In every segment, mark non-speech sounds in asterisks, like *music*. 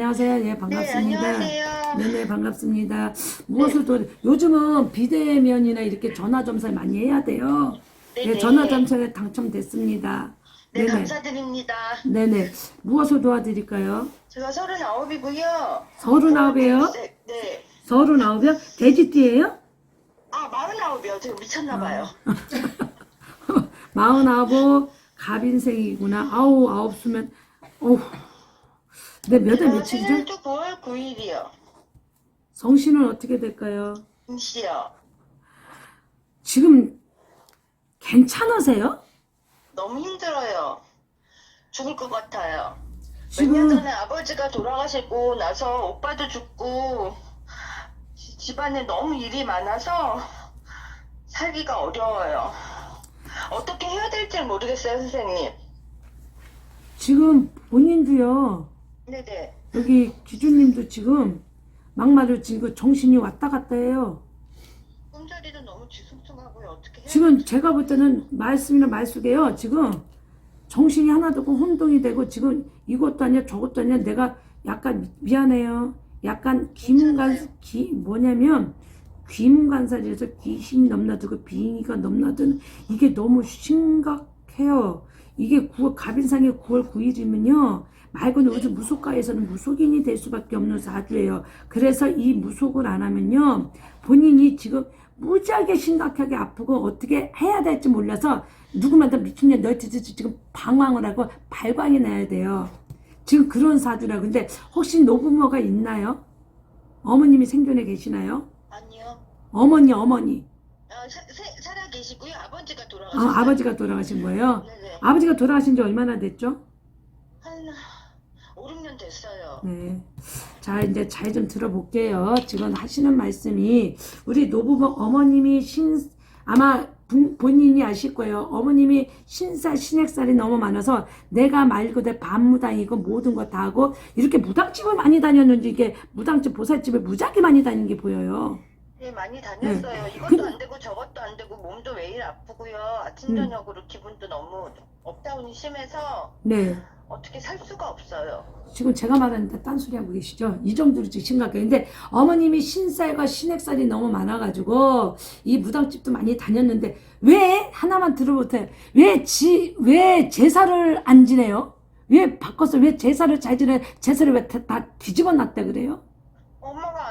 안녕하세요. 예, 네, 반갑습니다. 안녕하세요. 네네, 반갑습니다. 무엇을 도, 요즘은 비대면이나 이렇게 전화 점사를 많이 해야 돼요. 예, 네네. 전화 점사에 당첨됐습니다. 네, 네네. 감사드립니다. 네네. 무엇을 도와드릴까요? 제가 서른아홉이고요. 서른아홉이에요? 네, 네. 서른아홉이요? 돼지띠예요? 아, 마흔아홉이요. 제가 미쳤나봐요. *laughs* 마흔아홉, 갑인생이구나. 아우, 아홉 수면, 어우. 네, 몇월 며칠이죠? 생일도 9월 9일이요. 성씨는 어떻게 될까요? 김씨요. 지금 괜찮으세요? 너무 힘들어요. 죽을 것 같아요. 몇 지금- 년 전에 아버지가 돌아가시고 나서 오빠도 죽고 지- 집안에 너무 일이 많아서 살기가 어려워요. 어떻게 해야 될지 모르겠어요, 선생님. 지금 본인도요, 네네. 여기 기준님도 지금 막말로 지금 정신이 왔다 갔다 해요. 꿈자리도 너무 뒤숭숭하고요. 어떻게 해야 지금 제가 볼 때는 말씀이나 말 속에요. 지금 정신이 하나도 없고 혼동이 되고 지금 이것도 아니야 저것도 아니야 내가 약간 미- 미안해요. 약간 귀문간 기 뭐냐면 귀문간살이라서 귀신이 넘나들고 비행기가 넘나드는 이게 너무 심각 해요. 이게 9월 갑인상의 9월 9일이면요. 말 그대로 요즘 무속가에서는 무속인이 될 수밖에 없는 사주예요. 그래서 이 무속을 안 하면요. 본인이 지금 무지하게 심각하게 아프고 어떻게 해야 될지 몰라서 누구마다 미친년 너희들 지금 방황을 하고 발광이 나야 돼요. 지금 그런 사주라. 근데 혹시 노부모가 있나요? 어머님이 생존해 계시나요? 아니요. 어머니, 어머니. 아, 사, 사- 살아 계시고요. 아버지가 아, 돌아가셨어요. 아버지가 돌아가신 거예요? 네네. 아버지가 돌아가신 지 얼마나 됐죠? 한 5, 6년 됐어요. 네. 자, 이제 잘 좀 들어볼게요. 지금 하시는 말씀이 우리 노부모 어머님이 신, 아마 분- 본인이 아실 거예요. 어머님이 신살, 신액살이 너무 많아서 내가 말 그대로 반무당이고 모든 거 다 하고 이렇게 무당집을 많이 다녔는지 이게 무당집, 보살집을 무지하게 많이 다닌 게 보여요. 네, 많이 다녔어요. 그 이것도 안 되고 저것도 안 되고 몸도 매일 아프고요. 아침 음. 저녁으로 기분도 너무 업다운이 심해서 네. 어떻게 살 수가 없어요. 지금 제가 말하는데 딴소리 하고 계시죠? 이 정도로 지금 심각해요. 근데 어머님이 신살과 신액살이 너무 많아가지고 이 무당집도 많이 다녔는데 왜 하나만 들어보세요. 왜 지, 왜 제사를 안 지내요? 왜 바꿔서 왜 제사를 잘 지내? 제사를 왜 다 뒤집어 놨다 그래요?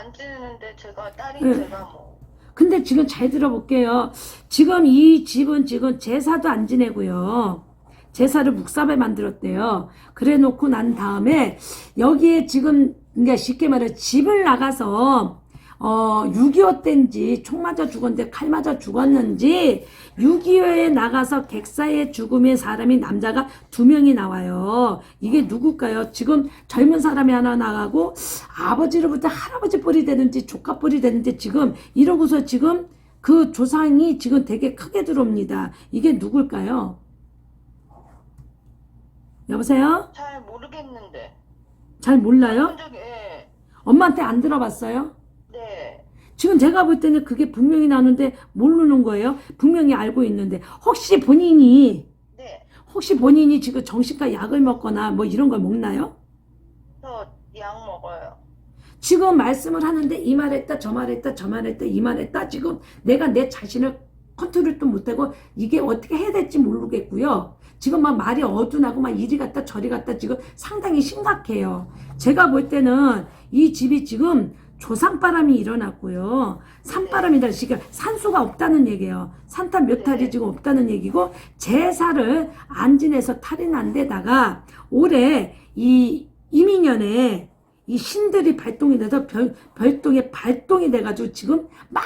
안 지내는데 제가 딸이 네. 제가 뭐 근데 지금 잘 들어볼게요. 지금 이 집은 지금 제사도 안 지내고요. 제사를 묵삽에 만들었대요. 그래 놓고 난 다음에 여기에 지금 그러니까 쉽게 말해 집을 나가서 어 6.25 때인지 총 맞아 죽었는데 칼 맞아 죽었는지 6.25에 나가서 객사의 죽음의 사람이 남자가 두 명이 나와요. 이게 누굴까요? 지금 젊은 사람이 하나 나가고 아버지로부터 할아버지 뻘이 되는지 조카 뻘이 되는지 지금 이러고서 지금 그 조상이 지금 되게 크게 들어옵니다. 이게 누굴까요? 여보세요? 잘 모르겠는데. 잘 몰라요? 본 적이 예. 엄마한테 안 들어봤어요? 네. 지금 제가 볼 때는 그게 분명히 나오는데 모르는 거예요. 분명히 알고 있는데 혹시 본인이 네. 혹시 본인이 지금 정신과 약을 먹거나 뭐 이런 걸 먹나요? 저 약 먹어요. 지금 말씀을 하는데 이 말했다 저 말했다 저 말했다 이 말했다 지금 내가 내 자신을 컨트롤도 못하고 이게 어떻게 해야 될지 모르겠고요. 지금 막 말이 어둔하고 막 이리 갔다 저리 갔다 지금 상당히 심각해요. 제가 볼 때는 이 집이 지금 조상바람이 일어났고요. 산바람이다. 지금 산소가 없다는 얘기예요. 산탄 몇 탈이 네. 지금 없다는 얘기고 제사를 안 지내서 탈이 난 데다가 올해 이 이민년에 이 신들이 발동이 돼서 별, 별동에 발동이 돼가지고 지금 막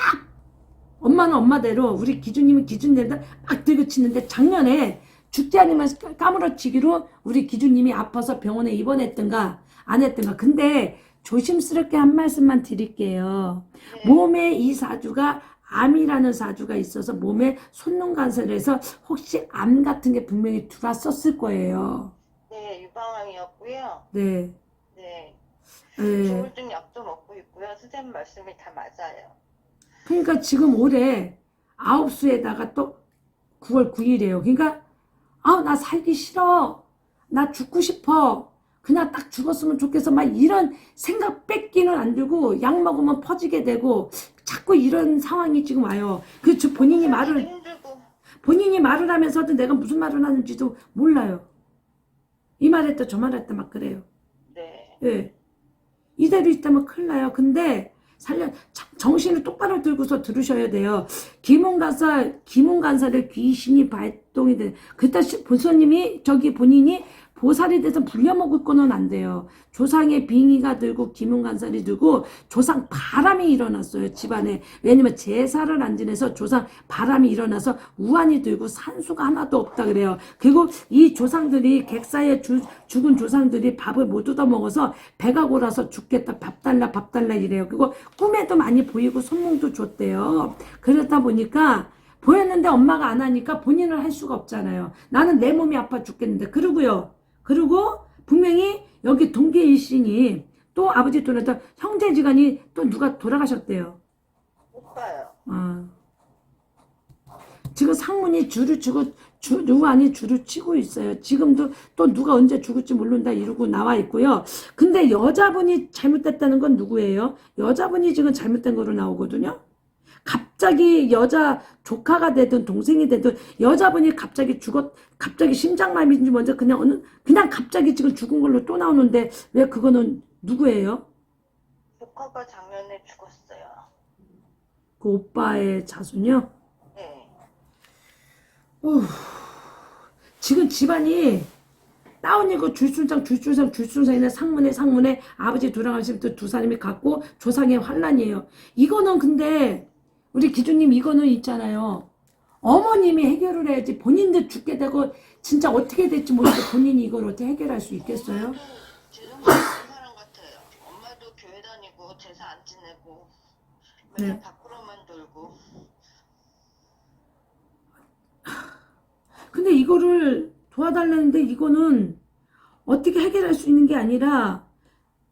엄마는 엄마대로 우리 기준님은 기준대로 막 들고치는데 작년에 죽지 아니면 까무러치기로 우리 기준님이 아파서 병원에 입원했던가 안 했던가 근데 조심스럽게 한 말씀만 드릴게요 네. 몸에 이 사주가 암이라는 사주가 있어서 몸에 손눈 간설에서 혹시 암 같은 게 분명히 들어왔었을 거예요 네, 유방암이었고요. 네. 네. 네. 조울증 약도 먹고 있고요. 선생님 말씀이 다 맞아요. 그러니까 지금 올해 아홉 수에다가 또 9월 9일이에요. 그러니까 아나 살기 싫어. 나 죽고 싶어. 그냥 딱 죽었으면 좋겠어. 막 이런 생각 뺏기는 안 들고 약 먹으면 퍼지게 되고 자꾸 이런 상황이 지금 와요. 그저 본인이 말을 힘들고 본인이 말을 하면서도 내가 무슨 말을 하는지도 몰라요. 이 말했다 저 말했다 막 그래요. 네. 예. 이대로 있다면 큰일 나요. 근데 살려 자- 정신을 똑바로 들고서 들으셔야 돼요. 김웅간사 김웅간사를 귀신이 발동이 돼. 그때 시- 본소님이 저기 본인이 보살이 돼서 불려먹을 거는 안 돼요. 조상의 빙의가 들고 김웅간살이 들고 조상 바람이 일어났어요 집안에 왜냐면 제사를 안 지내서 조상 바람이 일어나서 우환이 들고 산수가 하나도 없다 그래요. 그리고 이 조상들이 객사에 주- 죽은 조상들이 밥을 못 얻어 먹어서 배가 골아서 죽겠다 밥 달라 밥 달라 이래요. 그리고 꿈에도 많이 보이고 손몽도 줬대요. 그러다 보니까 보였는데 엄마가 안 하니까 본인을 할 수가 없잖아요. 나는 내 몸이 아파 죽겠는데 그러고요. 그리고 분명히 여기 동계 일신이 또 아버지 돌아다 형제지간이 또 누가 돌아가셨대요. 오빠요. 아. 지금 상문이 줄을 치고 주, 누안이 줄을 치고 있어요. 지금도 또 누가 언제 죽을지 모른다 이러고 나와 있고요. 근데 여자분이 잘못됐다는 건 누구예요? 여자분이 지금 잘못된 거로 나오거든요. 갑자기 여자 조카가 되든 동생이 되든 여자분이 갑자기 죽었 갑자기 심장마비인지 먼저 그냥 어느 그냥 갑자기 지금 죽은 걸로 또 나오는데 왜 그거는 누구예요? 조카가 작년에 죽었어요. 그 오빠의 자손이요? 네. 지금 집안이 다운이고 줄순상 줄순상 줄순상이나 상문에 상문에 아버지 돌아가시부터 두 사람이 갖고 조상의 환란이에요. 이거는 근데 우리 기주님 이거는 있잖아요. 어머님이 해결을 해야지 본인들 죽게 되고 진짜 어떻게 될지 모르고 본인이 이걸 어떻게 해결할 수 있겠어요? 네. 근데 이거를 도와달라는데 이거는 어떻게 해결할 수 있는 게 아니라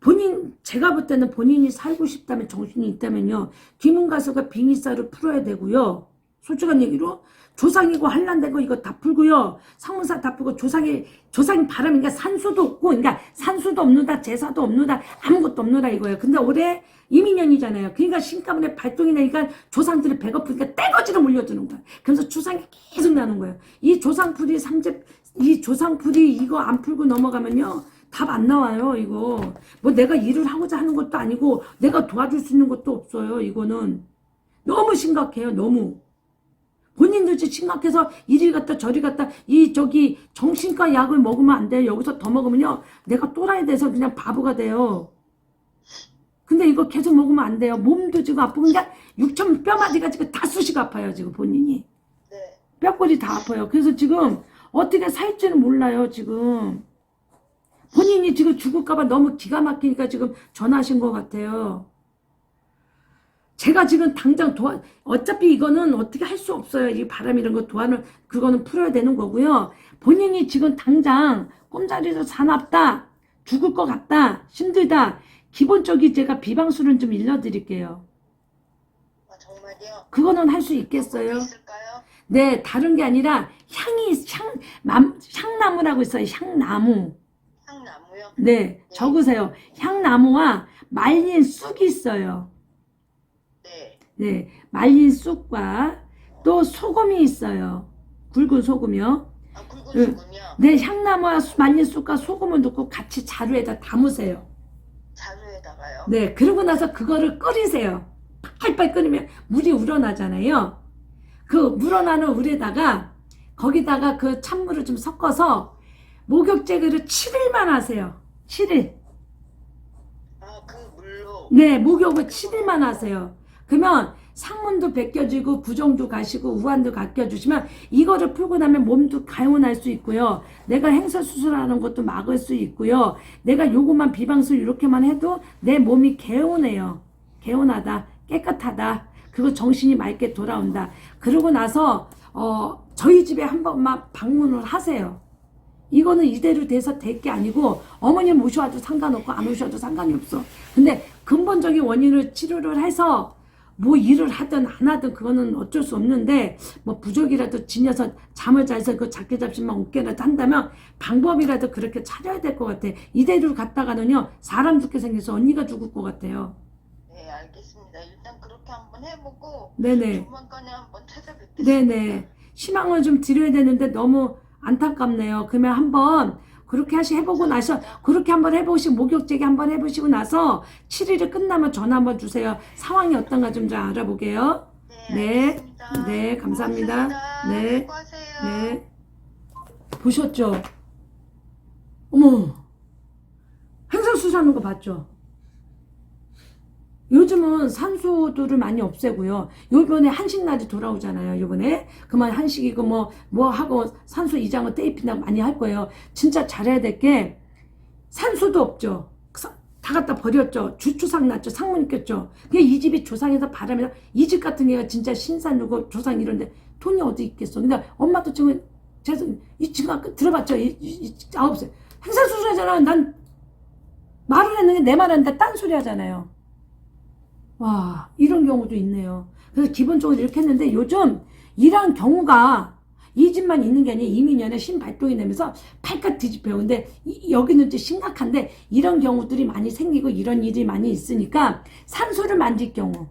본인 제가 볼 때는 본인이 살고 싶다면 정신이 있다면요. 김은가서가 빙의사를 풀어야 되고요. 솔직한 얘기로 조상이고 한란되고 이거 다 풀고요. 상문사 다 풀고 조상이 조상이 바람이니까 산수도 없고 그러니까 산수도 없누다 제사도 없누다 아무것도 없누다 이거예요. 근데 올해 이민년이잖아요. 그러니까 신가문에 발동이 나니까 조상들이 배고프니까 떼거지로 물려주는 거예요 그래서 조상이 계속 나는 거예요. 이 조상풀이 삼재 이 조상풀이 이거 안 풀고 넘어가면요 답 안 나와요 이거. 뭐 내가 일을 하고자 하는 것도 아니고 내가 도와줄 수 있는 것도 없어요 이거는. 너무 심각해요 너무. 본인들이 심각해서 이리 갔다 저리 갔다 이 저기 정신과 약을 먹으면 안 돼요. 여기서 더 먹으면요. 내가 또라이 돼서 그냥 바보가 돼요. 근데 이거 계속 먹으면 안 돼요. 몸도 지금 아프고 그러니까 육천 뼈마디가 지금 다 쑤시고 아파요 지금 본인이. 네. 뼈골이 다 아파요. 그래서 지금 어떻게 살지는 몰라요, 지금. 본인이 지금 죽을까봐 너무 기가 막히니까 지금 전화하신 것 같아요. 제가 지금 당장 도와, 어차피 이거는 어떻게 할 수 없어요. 이 바람 이런 거 도와는, 그거는 풀어야 되는 거고요. 본인이 지금 당장 꼼자리에서 사납다, 죽을 것 같다, 힘들다. 기본적인 제가 비방술은 좀 일러드릴게요. 아, 정말요? 그거는 할 수 있겠어요? 네, 다른 게 아니라 향이 향 맘, 향나무라고 있어요. 향나무. 향나무요? 네, 적으세요. 향나무와 말린 쑥이 있어요. 네. 네, 말린 쑥과 또 소금이 있어요. 굵은 소금이요. 아, 굵은 응. 소금이요? 네, 향나무와 수- 말린 쑥과 소금을 넣고 같이 자루에다 담으세요. 자루에다가요? 네, 그러고 나서 그거를 끓이세요. 팔팔 끓이면 물이 우러나잖아요. 그 우러나는 물에다가 거기다가 그 찬물을 좀 섞어서 목욕제기를 7일만 하세요. 7일. 아, 그 물로 네, 목욕을 7일만 하세요. 그러면 상문도 벗겨지고 구정도 가시고 우환도 가껴주시면 이거를 풀고 나면 몸도 가용할 수 있고요. 내가 행사 수술하는 것도 막을 수 있고요. 내가 요것만 비방술 이렇게만 해도 내 몸이 개운해요. 개운하다, 깨끗하다. 그리고 정신이 맑게 돌아온다. 그러고 나서 어 저희 집에 한 번만 방문을 하세요. 이거는 이대로 돼서 될 게 아니고 어머님 오셔도 상관없고 안 오셔도 상관이 없어. 근데 근본적인 원인을 치료를 해서 뭐 일을 하든 안 하든 그거는 어쩔 수 없는데 뭐 부족이라도 지녀서 잠을 자서 그 작게 잡시만 웃게라도 한다면 방법이라도 그렇게 찾아야 될 것 같아. 이대로 갔다가는요 사람 죽게 생겨서 언니가 죽을 것 같아요. 네, 알겠습니다. 일단 그렇게 한번 해보고 네네. 조만간에 한번 찾아뵙겠습니다. 네네. 희망을 좀 드려야 되는데 너무 안타깝네요. 그러면 한번 그렇게 하시 해보고 나서 그렇게 한번 해보시고 목욕제기 한번 해보시고 나서 7일이 끝나면 전화 한번 주세요. 상황이 어떤가 좀 잘 알아보게요. 네. 알겠습니다. 네, 감사합니다. 고맙습니다. 네. 수고하세요. 네. 보셨죠? 어머. 행성수사하는 거 봤죠? 요즘은 산소들을 많이 없애고요. 요번에 한식날이 돌아오잖아요. 요번에. 그만 한식이고 뭐, 뭐 하고 산소 이장을 떼입힌다고 많이 할 거예요. 진짜 잘해야 될 게 산소도 없죠. 사- 다 갖다 버렸죠. 주초상 났죠. 상문 꼈죠. 그냥 이 집이 조상에서 바람에서 이집 같은 경우가 진짜 신산이고 조상 이런데 돈이 어디 있겠어. 근데 엄마도 지금 죄송 이 지금 아까 들어봤죠. 아홉 살 행사 수술하잖아. 난 말을 했는데 내 말하는데 딴소리 하잖아요. 와 이런 경우도 있네요. 그래서 기본적으로 이렇게 했는데 요즘 이런 경우가 이 집만 있는 게 아니라 이민년에 신발동이 되면서 팔깍 뒤집혀요. 근데 이- 여기는 좀 심각한데 이런 경우들이 많이 생기고 이런 일이 많이 있으니까 산소를 만질 경우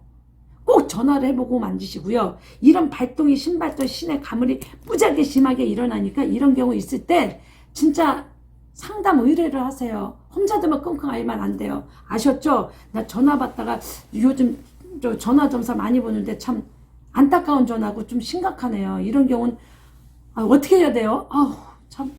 꼭 전화를 해보고 만지시고요. 이런 발동이 신발동 신의 가물이 뿌작게 심하게 일어나니까 이런 경우 있을 때 진짜 상담 의뢰를 하세요. 혼자들만 끙끙 앓으면 안 돼요. 아셨죠? 나 전화 받다가 요즘 저 전화 점사 많이 보는데 참 안타까운 전화고 좀 심각하네요. 이런 경우는 아, 어떻게 해야 돼요? 아우 참